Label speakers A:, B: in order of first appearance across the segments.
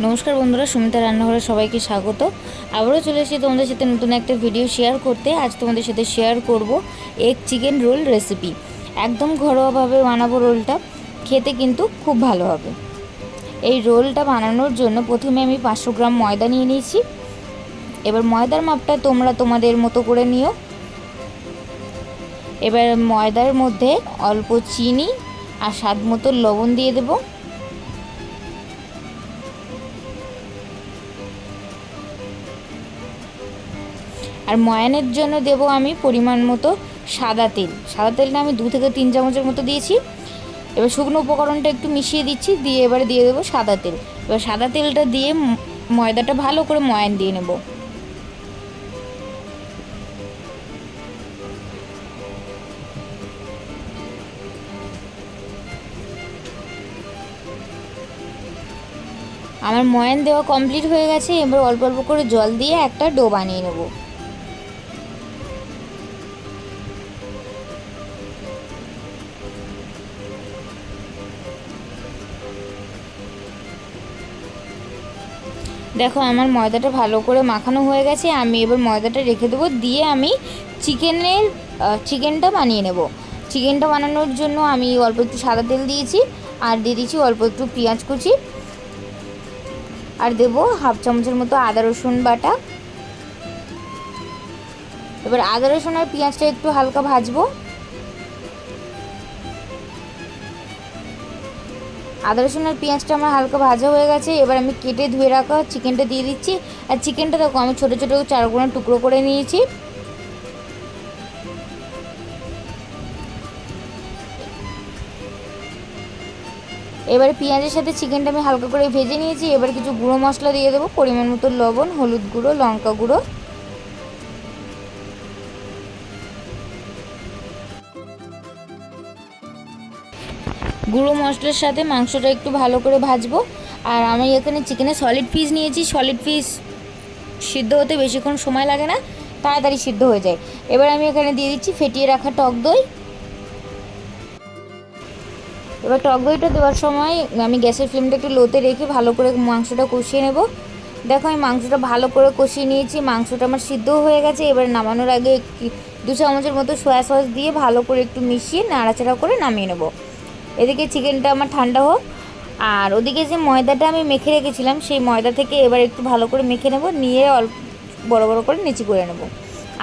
A: নমস্কার বন্ধুরা, সুমিতা রান্নাঘরে সবাইকে স্বাগত। আবারও চলে এসেছি তোমাদের সাথে নতুন একটা ভিডিও শেয়ার করতে। আজ তোমাদের সাথে শেয়ার করব এগ চিকেন রোল রেসিপি একদম ঘরোয়াভাবে বানাবো রোলটা খেতে কিন্তু খুব ভালো হবে। এই রোলটা বানানোর জন্য প্রথমে আমি পাঁচশো গ্রাম ময়দা নিয়ে নিয়েছি। এবার ময়দার মাপটা তোমরা তোমাদের মতো করে নিও। এবার ময়দার মধ্যে অল্প চিনি আর স্বাদ মতো লবণ দিয়ে দেবো। আর ময়ানের জন্য দেব আমি পরিমাণ মতো সাদা তেল। সাদা তেলটা আমি দু থেকে তিন চামচের মতো দিয়েছি। এবার শুকনো উপকরণটা একটু মিশিয়ে দিচ্ছি, দিয়ে এবারে দিয়ে দেবো সাদা তেল। এবার সাদা তেলটা দিয়ে ময়দাটা ভালো করে ময়ান দিয়ে নেব। আমার ময়ান দেওয়া কমপ্লিট হয়ে গেছে, এবার অল্প অল্প করে জল দিয়ে একটা ডো বানিয়ে নেব। দেখো, আমার ময়দাটা ভালো করে মাখানো হয়ে গেছে। আমি এবার ময়দাটা রেখে দেবো। দিয়ে আমি চিকেনের চিকেনটা বানিয়ে নেব। চিকেনটা বানানোর জন্য আমি অল্প একটু সাদা তেল দিয়েছি। আর দিয়ে দিয়েছি অল্প একটু পেঁয়াজ কুচি। আর দেবো হাফ চামচের মতো আদা, রসুন বাটা। এবার আদা, রসুন আর পেঁয়াজটা একটু হালকা ভাজবো। আদা রসুন আর পেঁয়াজটা আমার হালকা ভাজা হয়ে গেছে, এবার আমি কেটে ধুয়ে রাখা চিকেনটা দিয়ে দিচ্ছি। আর চিকেনটা দেখো, আমি ছোটো ছোটো চারগুলো টুকরো করে নিয়েছি। এবারে পেঁয়াজের সাথে চিকেনটা আমি হালকা করে ভেজে নিয়েছি, এবার কিছু গুঁড়ো মশলা দিয়ে দেবো, পরিমাণ মতো লবণ, হলুদ গুঁড়ো, লঙ্কা গুঁড়ো। গুঁড়ো মশলার সাথে মাংসটা একটু ভালো করে ভাজবো। আর আমি এখানে চিকেনের সলিড পিস নিয়েছি। সলিড পিস সিদ্ধ হতে বেশিক্ষণ সময় লাগে না, তাড়াতাড়ি সিদ্ধ হয়ে যায়। এবার আমি এখানে দিয়ে দিচ্ছি ফেটিয়ে রাখা টক দই। এবার টক দইটা দেওয়ার সময় আমি গ্যাসের ফ্লেমটা একটু লোতে রেখে ভালো করে মাংসটা কষিয়ে নেব। দেখো, আমি মাংসটা ভালো করে কষিয়ে নিয়েছি। মাংসটা আমার সিদ্ধ হয়ে গেছে। এবার নামানোর আগে দু চামচের মতো সয়া সস দিয়ে ভালো করে একটু মিশিয়ে নাড়াচাড়া করে নামিয়ে নেব। এদিকে চিকেনটা আমার ঠান্ডা হোক, আর ওদিকে যে ময়দাটা আমি মেখে রেখেছিলাম, সেই ময়দা থেকে এবার একটু ভালো করে মেখে নেব, নিয়ে অল্প বড় বড় করে নিচি করে নেব।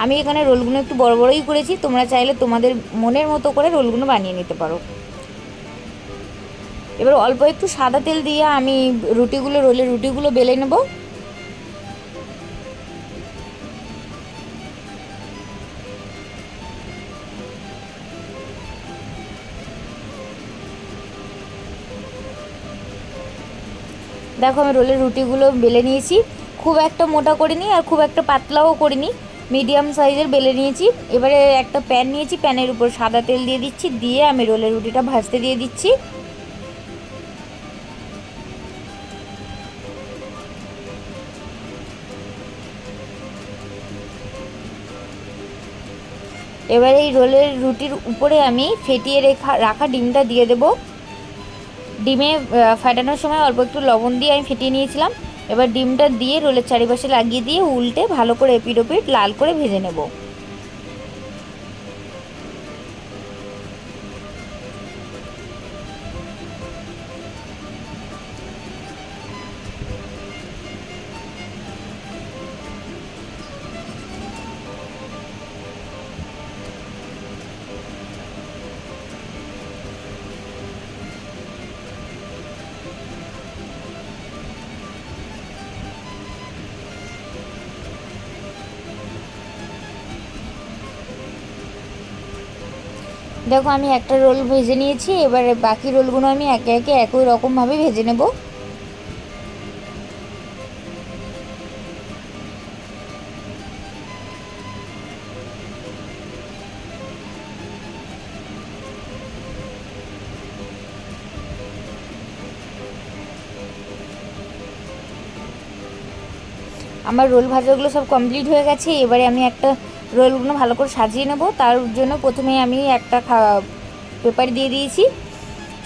A: আমি এখানে রোলগুলো একটু বড় বড়ই করেছি, তোমরা চাইলে তোমাদের মনের মতো করে রোলগুলো বানিয়ে নিতে পারো। এবার অল্প একটু সাদা তেল দিয়ে আমি রুটিগুলো রোলে রুটিগুলো বেলে নেব। দেখো, আমি রোলের রুটিগুলো বেলে নিয়েছি। খুব একটা মোটা করিনি আর খুব একটা পাতলাও করিনি। মিডিয়াম সাইজের বেলে নিয়েছি। এবারে একটা প্যান নিয়েছি, প্যানের উপর সাদা তেল দিয়ে দিচ্ছি, দিয়ে আমি রোলের রুটিটা ভাজতে দিয়ে দিচ্ছি। এবার এই রোলের রুটির উপরে আমি ফেটিয়ে রেখা, রাখা ডিমটা দিয়ে দেবো। ডিমে ফাটানোর সময় অল্প একটু লবণ দিয়ে আমি ফেটিয়ে নিয়েছিলাম। এবার ডিমটা দিয়ে রোলের চারিপাশে লাগিয়ে দিয়ে উল্টে ভালো করে এপিড ওপিড লাল করে ভেজে নেব। দেখো, আমি একটা রোল ভেজে নিয়েছি, এবারে বাকি রোলগুলো আমি একে একে একই রকমভাবে ভেজে নেব। আমার রোল ভাজাগুলো সব কমপ্লিট হয়ে গেছে, এবারে আমি একটা রোলগুলো ভালো করে সাজিয়ে নেব। তার জন্য প্রথমে আমি একটা পেপার দিয়ে দিয়েছি,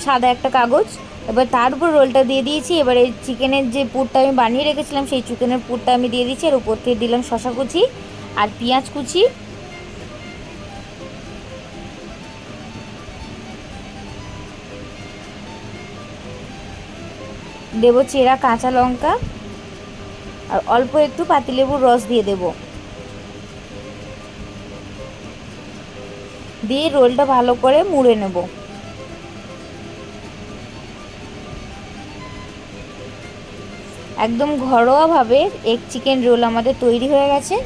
A: সাদা একটা কাগজ। এবার তার উপর রোলটা দিয়ে দিয়েছি। এবারে চিকেনের যে পুরটা আমি বানিয়ে রেখেছিলাম, সেই চিকেনের পুরটা আমি দিয়ে দিয়েছি। আর উপর থেকে দিলাম শশা কুচি আর পেঁয়াজ কুচি। দেবো চেরা কাঁচা লঙ্কা। আর অল্প একটু পাতিলেবুর রস দিয়ে দেব। দিয়ে রোলটা ভালো করে মুড়ে নেব। একদম ঘরোয়াভাবে এগ চিকেন রোল আমাদের তৈরি হয়ে গেছে।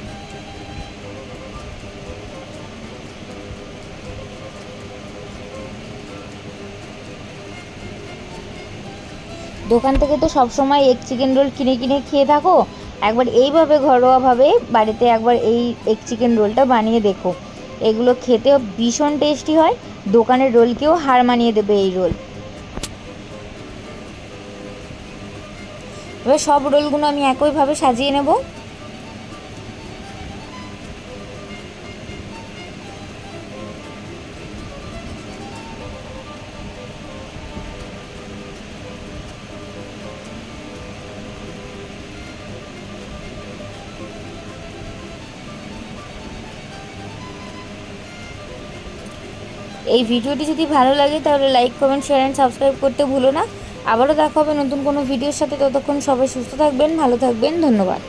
A: দোকান থেকে তো সব সময় এগ চিকেন রোল কিনে কিনে খেয়ে থাকো। একবার এইভাবে ঘরোয়াভাবে বাড়িতে একবার এই এগ চিকেন রোলটা বানিয়ে দেখো। এগুলো খেতেও ভীষণ টেস্টি হয়। দোকানের রোলকেও হার মানিয়ে দেবে এই রোল। এবার সব রোলগুলো আমি একইভাবে সাজিয়ে নেব। এই ভিডিওটি যদি ভালো লাগে তাহলে like comment share and subscribe করতে ভুলো না। আবারও দেখা হবে নতুন কোনো ভিডিওর সাথে। ততক্ষণ সবাই সুস্থ থাকবেন, ভালো থাকবেন। ধন্যবাদ।